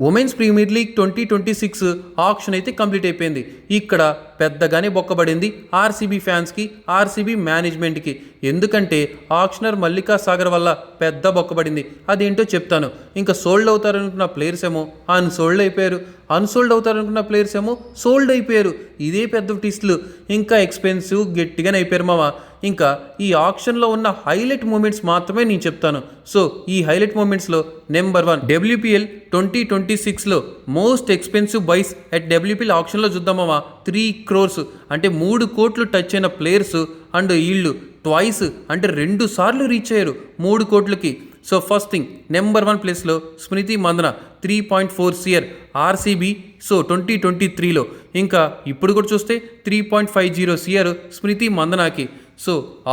Women's premier league twenty twenty six auction అయితే complete అయిపోయింది. ఇక్కడ పెద్దగానే బొక్కబడింది ఆర్సీబీ ఫ్యాన్స్కి ఆర్సీబీ మేనేజ్మెంట్కి. ఎందుకంటే ఆక్షనర్ మల్లికా సాగర్ వల్ల పెద్ద బొక్కబడింది. అదేంటో చెప్తాను. ఇంకా సోల్డ్ అవుతారనుకున్న ప్లేయర్స్ ఏమో అన్సోల్డ్ అయిపోయారు. అన్సోల్డ్ అవుతారనుకున్న ప్లేయర్స్ ఏమో సోల్డ్ అయిపోయారు. ఇదే పెద్ద టిస్టులు ఇంకా ఎక్స్పెన్సివ్ గట్టిగానే అయిపోయారు మావా ఇంకా ఈ ఆప్షన్లో ఉన్న హైలైట్ మూమెంట్స్ మాత్రమే నేను చెప్తాను. సో ఈ highlight మూమెంట్స్లో number one WPL twenty twenty సిక్స్లో most expensive buys at WPL ఆప్షన్లో చూద్దామా త్రీ క్రోర్స్ అంటే మూడు కోట్లు టచ్ అయిన ప్లేయర్స్ అండ్ వీళ్ళు ట్వైస్ అంటే రెండు సార్లు రీచ్ అయ్యారు మూడు కోట్లకి. So first thing number one ప్లేస్లో Smriti Mandhana three point four CR RCB so twenty twenty త్రీలో. ఇంకా ఇప్పుడు కూడా చూస్తే three point five zero CR Smriti మందనాకి. So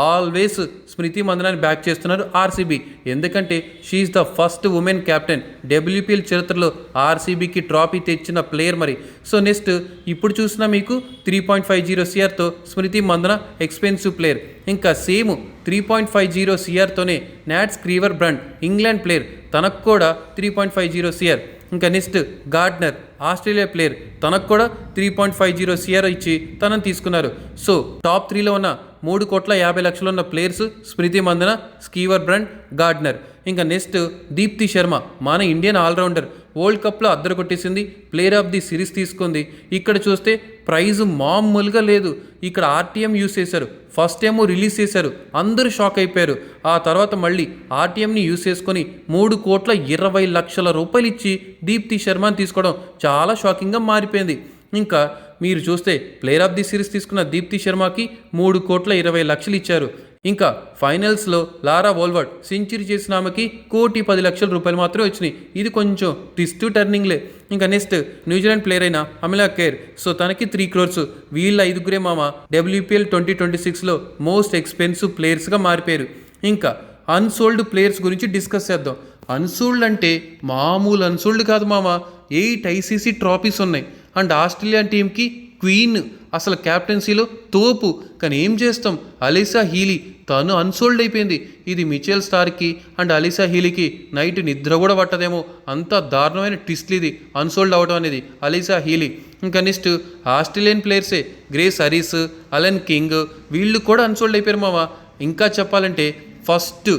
always Smriti మందనాన్ని బ్యాక్ చేస్తున్నారు ఆర్సీబీ ఎందుకంటే she the first women captain WPL చరిత్రలో ఆర్సీబీకి ట్రాఫీ తెచ్చిన ప్లేయర్ మరి. సో నెక్స్ట్ ఇప్పుడు చూసినా మీకు త్రీ పాయింట్ ఫైవ్ జీరో సిఆర్తో స్మృతి మందన ఎక్స్పెన్సివ్ ప్లేయర్ ఇంకా same three point five zero సిఆర్తోనే Nat Sciver Brunt England player తనకు కూడా three point five zero CR ఇంకా నెక్స్ట్ గార్డ్నర్ ఆస్ట్రేలియా ప్లేయర్ తనకు కూడా three point five zero CR ఇచ్చి తనని తీసుకున్నారు. సో టాప్ త్రీలో ఉన్న మూడు కోట్ల యాభై లక్షలు ఉన్న players Smriti Mandhana Sciver Brunt Gardner. ఇంకా నెక్స్ట్ దీప్తి శర్మ మన ఇండియన్ ఆల్రౌండర్. వరల్డ్ కప్లో అద్దరు కొట్టేసింది ప్లేయర్ ఆఫ్ ది సిరీస్ తీసుకుంది. ఇక్కడ చూస్తే ప్రైజ్ మామూలుగా లేదు. ఇక్కడ ఆర్టీఎం యూస్ చేశారు ఫస్ట్ ఏమో రిలీజ్ చేశారు. అందరూ షాక్ అయిపోయారు. ఆ తర్వాత మళ్ళీ ఆర్టీఎంని యూస్ చేసుకొని మూడు కోట్ల ఇరవై లక్షల రూపాయలు ఇచ్చి దీప్తి శర్మని తీసుకోవడం చాలా షాకింగ్గా మారిపోయింది. ఇంకా మీరు చూస్తే ప్లేయర్ ఆఫ్ ది సిరీస్ తీసుకున్న దీప్తి శర్మకి మూడు కోట్ల ఇరవై లక్షలు ఇచ్చారు. ఇంకా ఫైనల్స్లో లారా వోల్వర్డ్ సెంచరీ చేసిన ఆమెకి కోటి పది లక్షల రూపాయలు మాత్రమే వచ్చినాయి. ఇది కొంచెం ట్విస్ట్ టర్నింగ్లే. ఇంకా నెక్స్ట్ న్యూజిలాండ్ ప్లేయర్ అయిన అమిలా కేర్ సో తనకి త్రీ క్రోర్స్. వీళ్ళ ఐదుగురే మామ డబ్ల్యూపీఎల్ ట్వంటీ ట్వంటీ సిక్స్లో మోస్ట్ ఎక్స్పెన్సివ్ ప్లేయర్స్గా మారిపోయారు. ఇంకా అన్సోల్డ్ ప్లేయర్స్ గురించి డిస్కస్ చేద్దాం. అన్సోల్డ్ అంటే మామూలు అన్సోల్డ్ కాదు మామ. ఎయిట్ ఐసీసీ ట్రాఫీస్ ఉన్నాయి. అండ్ ఆస్ట్రేలియా టీంకి క్వీన్ అసలు క్యాప్టెన్సీలో తోపు. కానీ ఏం చేస్తాం? అలీసా హీలీ తను అన్సోల్డ్ అయిపోయింది. ఇది మిచెల్ స్టార్కి అండ్ అలీసా హీలీకి నైట్ నిద్ర కూడా పట్టదేమో. అంత దారుణమైన ట్విస్ట్లు ఇది. అన్సోల్డ్ అవడం అనేది అలీసా హీలీ. ఇంకా నెక్స్ట్ ఆస్ట్రేలియన్ ప్లేయర్సే గ్రేస్ హరీస్ అలెన్ కింగ్ వీళ్ళు కూడా అన్సోల్డ్ అయిపోయారు మావా ఇంకా చెప్పాలంటే ఫస్ట్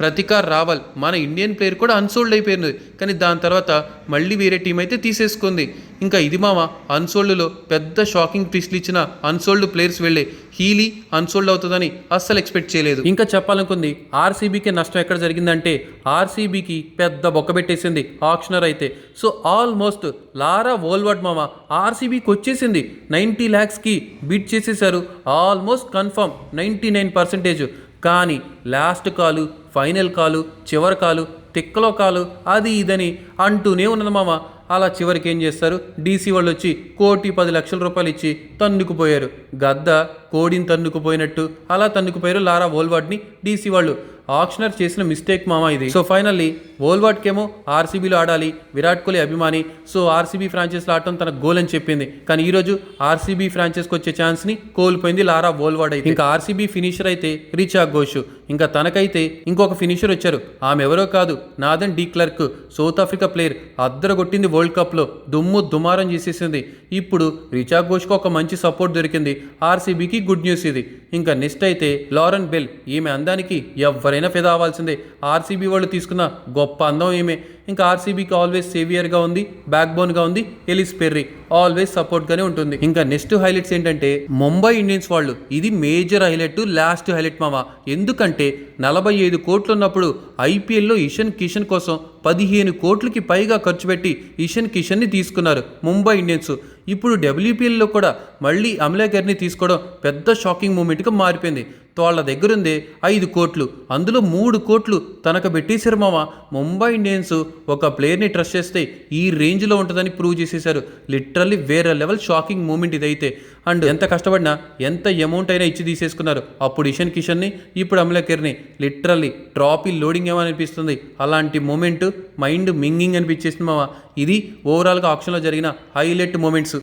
ప్రతికార్ రావల్ మన ఇండియన్ ప్లేయర్ కూడా అన్సోల్డ్ అయిపోయింది. కానీ దాని తర్వాత మళ్ళీ వేరే టీం అయితే తీసేసుకుంది. ఇంకా ఇది మామ అన్సోల్డ్లో పెద్ద షాకింగ్ ట్విస్ట్లు ఇచ్చిన అన్సోల్డ్ ప్లేయర్స్ వెళ్ళే హీలీ అన్సోల్డ్ అవుతుందని అస్సలు ఎక్స్పెక్ట్ చేయలేదు. ఇంకా చెప్పాలనుకుంది ఆర్సీబీకి నష్టం ఎక్కడ జరిగిందంటే ఆర్సీబీకి పెద్ద బొక్క పెట్టేసింది ఆక్షనర్ అయితే. సో ఆల్మోస్ట్ లారా వోల్వర్డ్ మామ ఆర్సీబీకి వచ్చేసింది. నైంటీ ల్యాక్స్కి బీట్ చేసేసారు almost confirm ninety nine percentage కానీ లాస్ట్ కాలు ఫైనల్ కాలు చివరి కాలు తిక్కలో కాలు అది ఇదని అంటూనే ఉన్నది మామ. అలా చివరికి ఏం చేస్తారు? డీసీ వాళ్ళు వచ్చి కోటి పది లక్షల రూపాయలు ఇచ్చి తన్నుకుపోయారు. గద్ద కోడిని తన్నుకుపోయినట్టు అలా తన్నుకుపోయారు లారా వోల్వాడ్ని డీసీ వాళ్ళు. ఆక్షనర్ చేసిన మిస్టేక్ మామ ఇది. సో ఫైనల్లీ వోల్వాట్కేమో ఆర్సీబీలో ఆడాలి విరాట్ కోహ్లీ అభిమాని సో ఆర్సీబీ ఫ్రాంచైజ్లో ఆడటం తన గోల్ అని చెప్పింది. కానీ ఈరోజు ఆర్సీబీ ఫ్రాంచైజ్కి వచ్చే ఛాన్స్ని కోల్పోయింది లారా వోల్వాడ్ అయితే. ఇంకా ఆర్సీబీ ఫినిషర్ అయితే రిచా ఘోష్. ఇంకా తనకైతే ఇంకొక ఫినిషర్ వచ్చారు. ఆమె ఎవరో కాదు Nadine de Klerk. South Africa player అద్దరగొట్టింది world కప్లో దుమ్ము దుమారం చేసేసింది. ఇప్పుడు రిచా ఘోష్కి ఒక మంచి సపోర్ట్ దొరికింది. ఆర్సీబీకి గుడ్ న్యూస్ ఇది. ఇంకా నెక్స్ట్ అయితే లారెన్ బెల్ ఈమె అందానికి ఎవరైనా ఫిదా అవ్వాల్సిందే. ఆర్సీబీ వాళ్ళు తీసుకున్న గొప్ప అందం ఏమే? ఇంకా ఆర్సీబీకి ఆల్వేస్ సేవియర్గా ఉంది బ్యాక్ బోన్గా ఉంది ఎలిస్ పెర్రీ ఆల్వేస్ సపోర్ట్గానే ఉంటుంది. ఇంకా నెక్స్ట్ హైలైట్స్ ఏంటంటే ముంబై ఇండియన్స్ వాళ్ళు ఇది మేజర్ హైలైట్ లాస్ట్ హైలైట్ మామ ఎందుకంటే నలభై ఐదు కోట్లు ఉన్నప్పుడు ఐపీఎల్లో ఇషన్ కిషన్ కోసం పదిహేను కోట్లకి పైగా ఖర్చు పెట్టి ఇషన్ కిషన్ని తీసుకున్నారు ముంబై ఇండియన్స్ ఇప్పుడు డబ్ల్యూపీఎల్లో కూడా మళ్ళీ అమలాగర్ని తీసుకోవడం పెద్ద షాకింగ్ మూమెంట్గా మారిపోయింది. వాళ్ళ దగ్గరుందే ఐదు కోట్లు. అందులో మూడు కోట్లు తనకు పెట్టేశారు మామ ముంబై ఇండియన్స్ ఒక ప్లేయర్ని ట్రస్ట్ చేస్తే ఈ రేంజ్లో ఉంటుందని ప్రూవ్ చేసేశారు. లిటరల్లీ వేరే లెవెల్ షాకింగ్ మూమెంట్ ఇదైతే. అండ్ ఎంత కష్టపడినా ఎంత అమౌంట్ అయినా ఇచ్చి తీసేసుకున్నారు. అప్పుడు ఇషన్ కిషన్ని ఇప్పుడు అమలకిర్ని లిటరల్లీ ట్రాఫీ లోడింగ్ ఏమనిపిస్తుంది? అలాంటి మూమెంట్ మైండ్ మింగింగ్ అనిపించేసింది మామ ఇది ఓవరాల్గా ఆప్షన్లో జరిగిన హైలైట్ మూమెంట్స్.